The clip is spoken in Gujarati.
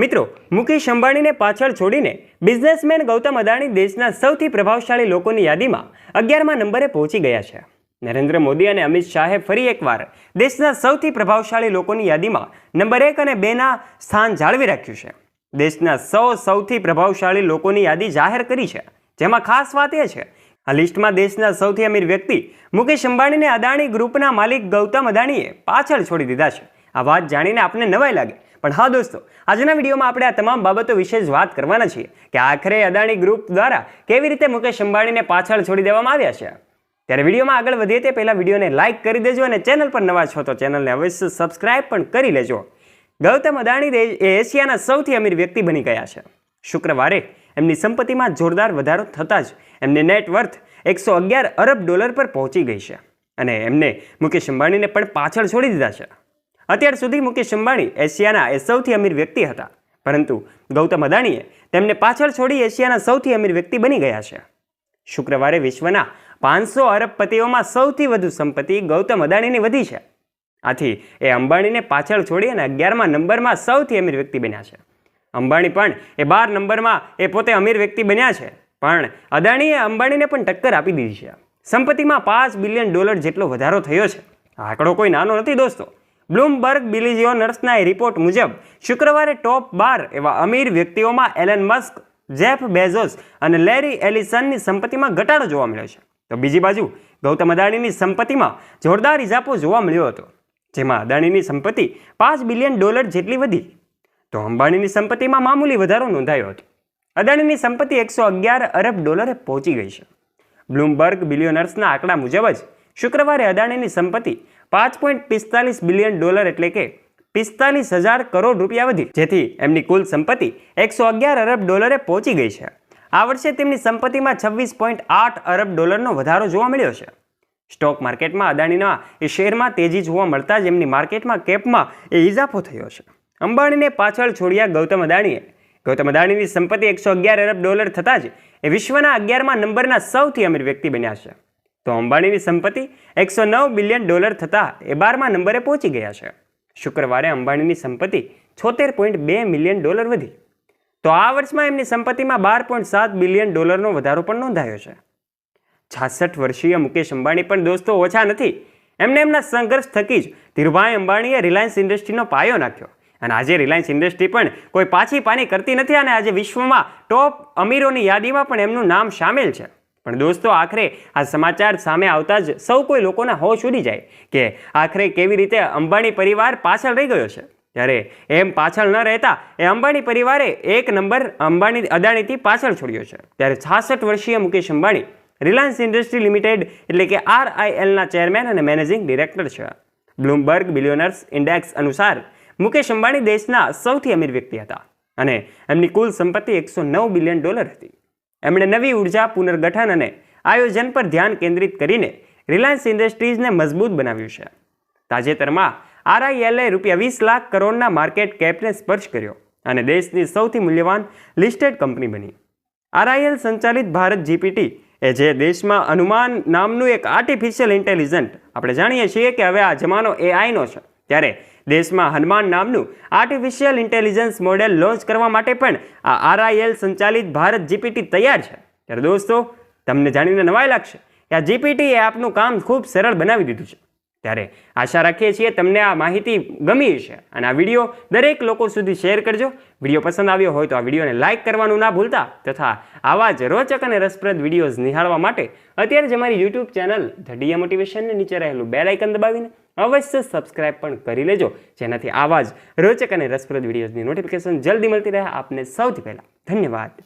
મિત્રો, મુકેશ અંબાણીને પાછળ છોડીને બિઝનેસમેન ગૌતમ અદાણી દેશના સૌથી પ્રભાવશાળી લોકોની યાદીમાં અગિયારમા નંબરે પહોંચી ગયા છે. નરેન્દ્ર મોદી અને અમિત શાહે ફરી એકવાર દેશના સૌથી પ્રભાવશાળી લોકોની યાદીમાં નંબર એક અને બેના સ્થાન જાળવી રાખ્યું છે. દેશના સૌ સૌથી પ્રભાવશાળી લોકોની યાદી જાહેર કરી છે. જેમાં ખાસ વાત એ છે, આ લિસ્ટમાં દેશના સૌથી અમીર વ્યક્તિ મુકેશ અંબાણીને અદાણી ગ્રુપના માલિક ગૌતમ અદાણીએ પાછળ છોડી દીધા છે. આ વાત જાણીને આપને નવાઈ લાગે. પણ હા દોસ્તો, આજના વિડીયોમાં આપણે આ તમામ બાબતો વિશે જ વાત કરવાના છીએ કે આખરે અદાણી ગ્રુપ દ્વારા કેવી રીતે મુકેશ અંબાણીને પાછળ છોડી દેવામાં આવ્યા છે. ત્યારે વિડીયોમાં આગળ વધીએ તે પહેલાં વિડીયોને લાઇક કરી દેજો અને ચેનલ પર નવા છો તો ચેનલને અવશ્ય સબસ્ક્રાઇબ પણ કરી લેજો. ગૌતમ અદાણી એ એશિયાના સૌથી અમીર વ્યક્તિ બની ગયા છે. શુક્રવારે એમની સંપત્તિમાં જોરદાર વધારો થતાં જ એમની નેટ વર્થ એકસો અગિયાર અરબ ડોલર પર પહોંચી ગઈ છે. અને એમને મુકેશ અંબાણીને પણ પાછળ છોડી દીધા છે. અત્યાર સુધી મુકેશ અંબાણી એશિયાના એ સૌથી અમીર વ્યક્તિ હતા. પરંતુ ગૌતમ અદાણીએ તેમને પાછળ છોડી એશિયાના સૌથી અમીર વ્યક્તિ બની ગયા છે. શુક્રવારે વિશ્વના પાંચસો અરબપતિઓમાં સૌથી વધુ સંપત્તિ ગૌતમ અદાણીની વધી છે. આથી એ અંબાણીને પાછળ છોડી અને અગિયારમા નંબરમાં સૌથી અમીર વ્યક્તિ બન્યા છે. અંબાણી પણ એ બાર નંબરમાં એ પોતે અમીર વ્યક્તિ બન્યા છે. પણ અદાણીએ અંબાણીને પણ ટક્કર આપી દીધી છે. સંપત્તિમાં પાંચ બિલિયન ડોલર જેટલો વધારો થયો છે. આંકડો કોઈ નાનો નથી દોસ્તો. બ્લૂમબર્ગ બિલિઝિયોનર્સના એ રિપોર્ટ મુજબ, શુક્રવારે ટોપ બાર એવા અમીર વ્યક્તિઓમાં એલન મસ્ક, જેફ બેઝોસ અને લેરી એલિસનની સંપત્તિમાં ઘટાડો જોવા મળ્યો છે. તો બીજી બાજુ, ગૌતમ અદાણીની સંપત્તિમાં જોરદાર ઇજાપો જોવા મળ્યો હતો, જેમાં અદાણીની સંપત્તિ પાંચ બિલિયન ડોલર જેટલી વધી. તો અંબાણીની સંપત્તિમાં મામૂલી વધારો નોંધાયો હતો. અદાણીની સંપત્તિ એકસો અગિયાર અરબ ડોલરે પહોંચી ગઈ છે. બ્લૂમબર્ગ બિલિયોનર્સના આંકડા મુજબ જ, શુક્રવારે અદાણીની સંપત્તિ પાંચ પોઈન્ટ પિસ્તાલીસ બિલિયન ડોલર એટલે કે પિસ્તાલીસ હજાર કરોડ રૂપિયા વધી. જેથી એમની કુલ સંપત્તિ એકસો અગિયાર અરબ ડોલરે પહોંચી ગઈ છે. આ વર્ષે તેમની સંપત્તિમાં છવ્વીસ પોઈન્ટ આઠ અરબ ડોલરનો વધારો જોવા મળ્યો છે. સ્ટોક માર્કેટમાં અદાણીના એ શેરમાં તેજી જોવા મળતા જ એમની માર્કેટમાં કેપમાં એ ઇજાફો થયો છે. અંબાણીને પાછળ છોડ્યા ગૌતમ અદાણીએ. ગૌતમ અદાણીની સંપત્તિ એકસો અગિયાર અરબ ડોલર થતાં જ એ વિશ્વના અગિયારમાં નંબરના સૌથી અમીર વ્યક્તિ બન્યા છે. તો અંબાણીની સંપત્તિ એકસો નવ બિલિયન ડોલર થતાં એ બારમા નંબરે પહોંચી ગયા છે. શુક્રવારે અંબાણીની સંપત્તિ છોતેર પોઈન્ટ બે મિલિયન ડોલર વધી. તો આ વર્ષમાં એમની સંપત્તિમાં બાર પોઈન્ટ સાત બિલિયન ડોલરનો વધારો પણ નોંધાયો છે. છાસઠ વર્ષીય મુકેશ અંબાણી પણ દોસ્તો ઓછા નથી. એમને એમના સંઘર્ષ થકી જ ધીરુભાઈ અંબાણીએ રિલાયન્સ ઇન્ડસ્ટ્રીનો પાયો નાખ્યો. અને આજે રિલાયન્સ ઇન્ડસ્ટ્રી પણ કોઈ પાછી પાની કરતી નથી અને આજે વિશ્વમાં ટોપ અમીરોની યાદીમાં પણ એમનું નામ સામેલ છે. પણ દોસ્તો, આખરે આ સમાચાર સામે આવતા જ સૌ કોઈ લોકોના હોશ ઉડી જાય કે આખરે કેવી રીતે અંબાણી પરિવાર પાછળ રહી ગયો છે. ત્યારે એમ પાછળ ન રહેતા એ અંબાણી પરિવારે એક નંબર અંબાણી અદાણીથી પાછળ છોડ્યો છે. ત્યારે છાસઠ વર્ષીય Mukesh Ambani Reliance Industry Limited એટલે કે આરઆઈએલના ચેરમેન અને મેનેજિંગ ડિરેક્ટર છે. બ્લુમબર્ગ બિલિયોનર્સ ઇન્ડેક્સ અનુસાર મુકેશ અંબાણી દેશના સૌથી અમીર વ્યક્તિ હતા અને એમની કુલ સંપત્તિ એકસો નવ બિલિયન ડોલર હતી. એમણે નવી ઊર્જા પુનર્ગઠન અને આયોજન પર ધ્યાન કેન્દ્રિત કરીને રિલાયન્સ ઇન્ડસ્ટ્રીઝને મજબૂત બનાવ્યું છે. તાજેતરમાં આરઆઈએલએ રૂપિયા વીસ લાખ કરોડના માર્કેટ કેપને સ્પર્શ કર્યો અને દેશની સૌથી મૂલ્યવાન લિસ્ટેડ કંપની બની. આરઆઈએલ સંચાલિત ભારત જીપીટી એ જે દેશમાં અનુમાન નામનું એક આર્ટિફિશિયલ ઇન્ટેલિજન્ટ આપણે જાણીએ છીએ કે હવે આ જમાનો એઆઈનો છે. ત્યારે દેશમાં હનુમાન નામનું આર્ટિફિશિયલ ઇન્ટેલિજન્સ મોડેલ લોન્ચ કરવા માટે પણ આ આરઆઈએલ સંચાલિત ભારત જીપીટી તૈયાર છે. ત્યારે દોસ્તો, તમને જાણીને નવાઈ લાગશે કે આ જીપીટી એ આપનું કામ ખૂબ સરળ બનાવી દીધું છે. ત્યારે આશા રાખીએ છીએ તમને આ માહિતી ગમી છે અને આ વીડિયો દરેક લોકો સુધી શેર કરજો. વીડિયો પસંદ આવ્યો હોય તો આ વિડીયોને લાઇક કરવાનું ના ભૂલતા તથા આવા જ રોચક અને રસપ્રદ વિડીયોઝ નિહાળવા માટે અત્યારે જ અમારી યુટ્યુબ ચેનલ ધ ડીએ મોટિવેશનને નીચે રહેલું બેલ આઇકન દબાવીને અવશ્ય સબસ્ક્રાઇબ પણ કરી લેજો. જેનાથી આવા જ રોચક અને રસપ્રદ વિડીયોઝની નોટિફિકેશન જલ્દી મળતી રહે. આપને સૌથી પહેલાં ધન્યવાદ.